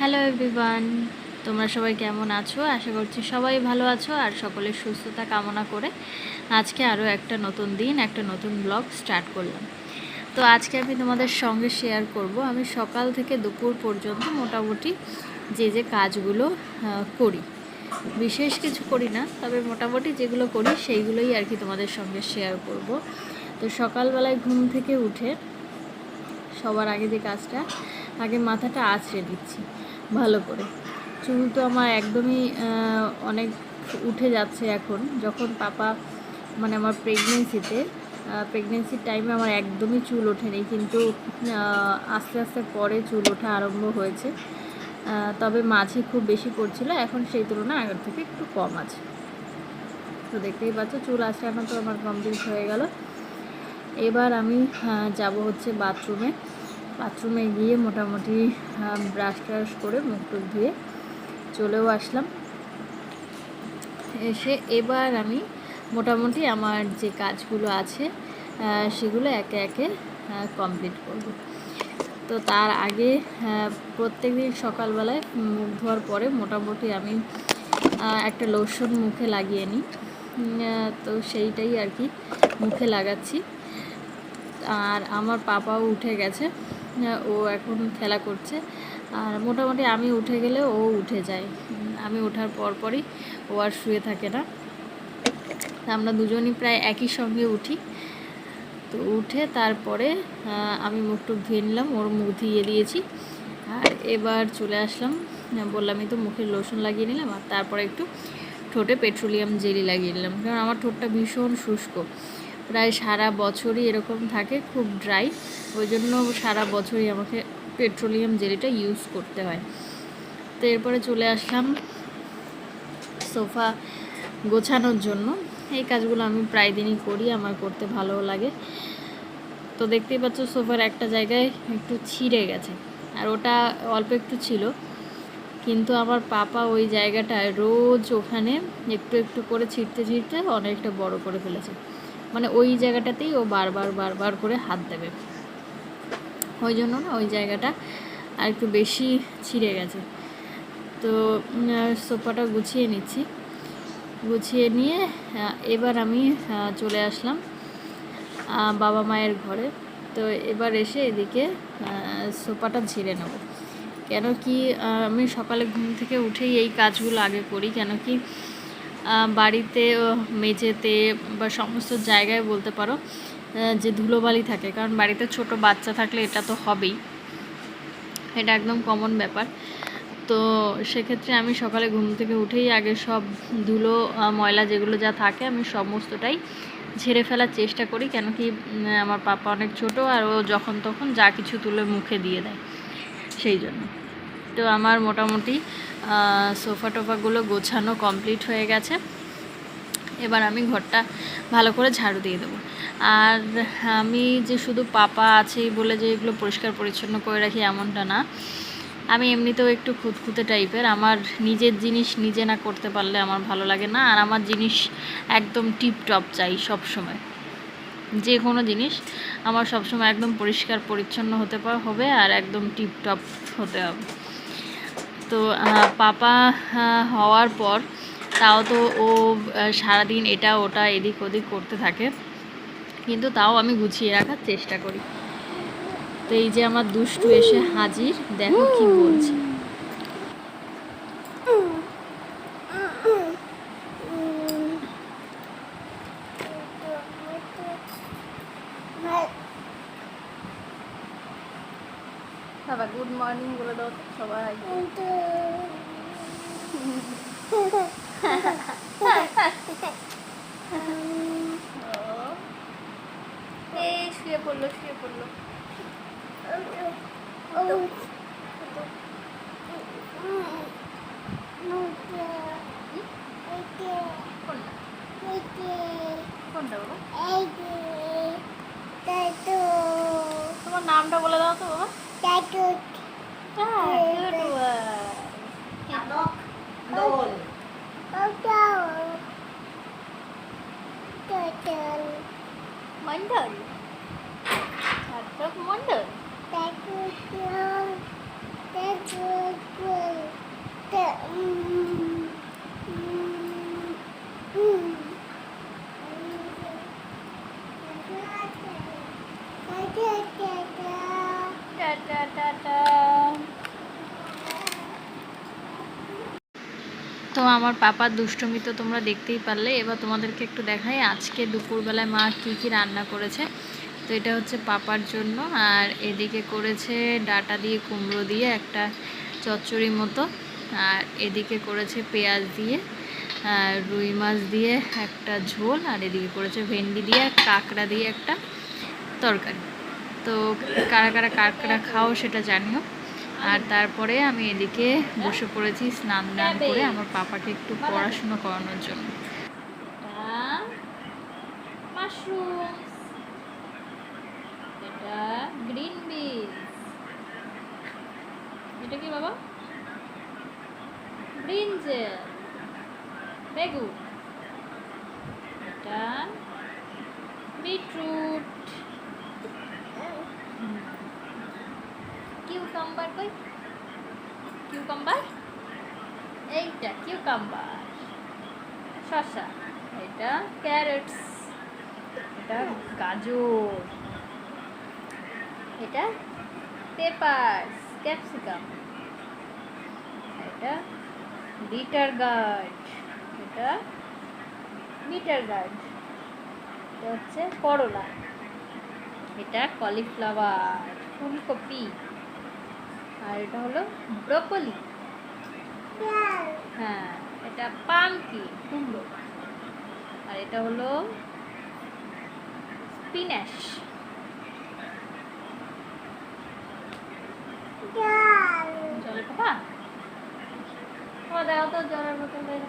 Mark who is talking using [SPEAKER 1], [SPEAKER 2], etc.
[SPEAKER 1] Hello everyone তোমরা সবাই কেমন আছো? আশা করছি সবাই ভালো আছো আর সকলের সুস্থতা কামনা করে আজকে আরও একটা নতুন দিন, একটা নতুন ব্লগ স্টার্ট করলাম। তো আজকে আমি তোমাদের সঙ্গে শেয়ার করব। আমি সকাল থেকে দুপুর পর্যন্ত মোটামুটি যে যে কাজগুলো করি। বিশেষ কিছু করি না, তবে মোটামুটি যেগুলো করি, সেইগুলোই আর কি তোমাদের সঙ্গে শেয়ার করব। তো সকালবেলায় ঘুম থেকে উঠে সবার আগে যে কাজটা, আগে মাথাটা আছড়ে দিচ্ছি, ভালো করে। চুল তো আমার একদমই অনেক উঠে যাচ্ছে এখন। যখন পাপা মানে আমার প্রেগনেন্সিতে প্রেগনেন্সির টাইমে আমার একদমই চুল ওঠেনি, কিন্তু আস্তে আস্তে পরে চুল ওঠা আরম্ভ হয়েছে। তবে মাঝে খুব বেশি পড়ছিল, এখন সেই তুলনায় আগের থেকে একটু কম আছে। তো দেখতেই পাচ্ছ, চুল আঁচড়ানো তো আমার কমপ্লিট হয়ে গেল। এবার আমি যাব হচ্ছে বাথরুমে বাথরুমে গিয়ে মোটামুটি ব্রাশ ট্রাশ করে মুখ টুক ধুয়ে চলেও আসলাম। এসে এবার আমি মোটামুটি আমার যে কাজগুলো আছে সেগুলো একে একে কমপ্লিট করব। তো তার আগে প্রত্যেক দিন সকালবেলায় মুখ ধোয়ার পরে মোটামুটি আমি একটা লোশন মুখে লাগিয়ে নিই। তো সেইটাই আর কি, মুখে লাগাচ্ছি। আর আমার পাপাও উঠে গেছে। ও এখন খেলা করছে। আর মোটামুটি আমি উঠে গেলে ও উঠে যায়। আমি ওঠার পরপরই ও আর শুয়ে থাকে না। আমরা দুজনই প্রায় একই সঙ্গে উঠি। তো উঠে তারপরে আমি মুখ টুক ধুয়ে নিলাম, ওর মুখ ধুয়ে দিয়েছি। আর এবার চলে আসলাম। বললামই তো মুখে লোশন লাগিয়ে নিলাম, আর তারপরে একটু ঠোঁটে পেট্রোলিয়াম জেলি লাগিয়ে নিলাম। কারণ আমার ঠোঁটটা ভীষণ শুষ্ক। প্রায় সারা বছরই এরকম থাকে, খুব ড্রাই ওই জন্য সারা বছরই আমাকে পেট্রোলিয়াম জেলিটা ইউজ করতে হয়। তো এরপরে চলে আসলাম সোফা গোছানোর জন্য। এই কাজগুলো আমি প্রায় দিনই করি, আমার করতে ভালোও লাগে। তো দেখতেই পাচ্ছ সোফার একটা জায়গায় একটু ছিঁড়ে গেছে। আর ওটা অল্প একটু ছিল। কিন্তু আমার পাপা ওই জায়গাটায় রোজ ওখানে একটু একটু করে ছিঁড়তে ছিঁড়তে অনেকটা বড় করে ফেলেছে। মানে ওই জায়গাটাতেই ও বারবার বারবার করে হাত দেবে। ওই জন্য না ওই জায়গাটা আর একটু বেশি ছিঁড়ে গেছে। তো সোফাটা গুছিয়ে নিচ্ছি। গুছিয়ে নিয়ে এবার আমি চলে আসলাম বাবা মায়ের ঘরে। তো এবার এসে এদিকে সোফাটা ঝেড়ে নেব। কেন কি আমি সকালে ঘুম থেকে উঠেই এই কাজগুলো আগে করি। কেন কি বাড়িতে মেঝেতে বা সমস্ত জায়গায় বলতে পারো যে ধুলোবালি থাকে। কারণ বাড়িতে ছোট বাচ্চা থাকলে এটা তো হবেই। এটা একদম কমন ব্যাপার। তো সেক্ষেত্রে আমি সকালে ঘুম থেকে উঠেই আগে সব ধুলো ময়লা যেগুলো যা থাকে আমি সমস্তটাই ঝেড়ে ফেলার চেষ্টা করি। কেন কি আমার পাপা অনেক ছোট আর ও যখন তখন যা কিছু তুলে মুখে দিয়ে দেয়, সেই জন্য। তো আমার মোটামুটি সোফা টোফাগুলো গোছানো কমপ্লিট হয়ে গেছে। এবার আমি ঘরটা ভালো করে ঝাড়ু দিয়ে দেবো। আর আমি যে শুধু পাপা আছেই বলে যে এগুলো পরিষ্কার পরিচ্ছন্ন করে রাখি এমনটা না। আমি এমনিতেও একটু খুঁতখুঁতে টাইপের। আমার নিজের জিনিস নিজে না করতে পারলে আমার ভালো লাগে না। আর আমার জিনিস একদম টিপ টপ চাই সব সময় যে কোনো জিনিস আমার সবসময় একদম পরিষ্কার পরিচ্ছন্ন হতে হবে আর একদম টিপ টপ হতে হবে। তো পাপা হওয়ার পর তাও তো ও সারাদিন এটা, ওটা, এদিক ওদিক করতে থাকে। কিন্তু তাও আমি গুছিয়ে রাখার চেষ্টা করি। তো এই যে আমার দুষ্টু এসে হাজির, দেখো কি বলছে। বাবা গুড মর্নিং বলে দাও সবাই। এই শুয়ে পড়ল শুয়ে পড়ল। তোমার নামটা বলে দাও তো, বাবা। good. Ah,
[SPEAKER 2] good
[SPEAKER 1] one. Tabok. Dol.
[SPEAKER 2] Dol. Dol. Mandal. Tabok mandal. Tabok. Tabok. তো আমার পাপার দুষ্টমি তো তোমরা দেখতেই পারলে। এবার তোমাদেরকে একটু দেখাই আজকে দুপুরবেলায় মা কী কী রান্না করেছে। তো এটা হচ্ছে পাপার জন্য, আর এদিকে করেছে ডাটা দিয়ে কুমড়ো দিয়ে একটা চচ্চড়ি মতো, আর এদিকে করেছে পেঁয়াজ দিয়ে রুই মাছ দিয়ে একটা ঝোল, আর এদিকে করেছে ভেন্ডি দিয়ে কাঁকড়া দিয়ে একটা তরকারি। তো কারা কারা কাঁকড়া খাও সেটা জানিও। আর তারপরে আমি এদিকে বসে পড়েছি, স্নান দান করে আমার পাপাকে একটু পড়াশুনো করানোর জন্য। এটা গ্রিন এটা কি বাবা? এটা বিটরুট কিউকাম্বার কই? কিউকাম্বার এইটা কিউকাম্বার শসা, এটা ক্যারেটস এটা গাজর, এটা পেপারস ক্যাপসিকাম এটা বিটার গার্ড এটা বিটার গার্ড এটা হচ্ছে করলা, এটা কলিফ্লাওয়ার ফুলকপি। আর এটা হলো ব্রকলি। হ্যাঁ এটা পামকি কুমড়ো। আর এটা হলো স্পিনাশ। জলের পাপা ও, দাও তো, জলের বোতল বের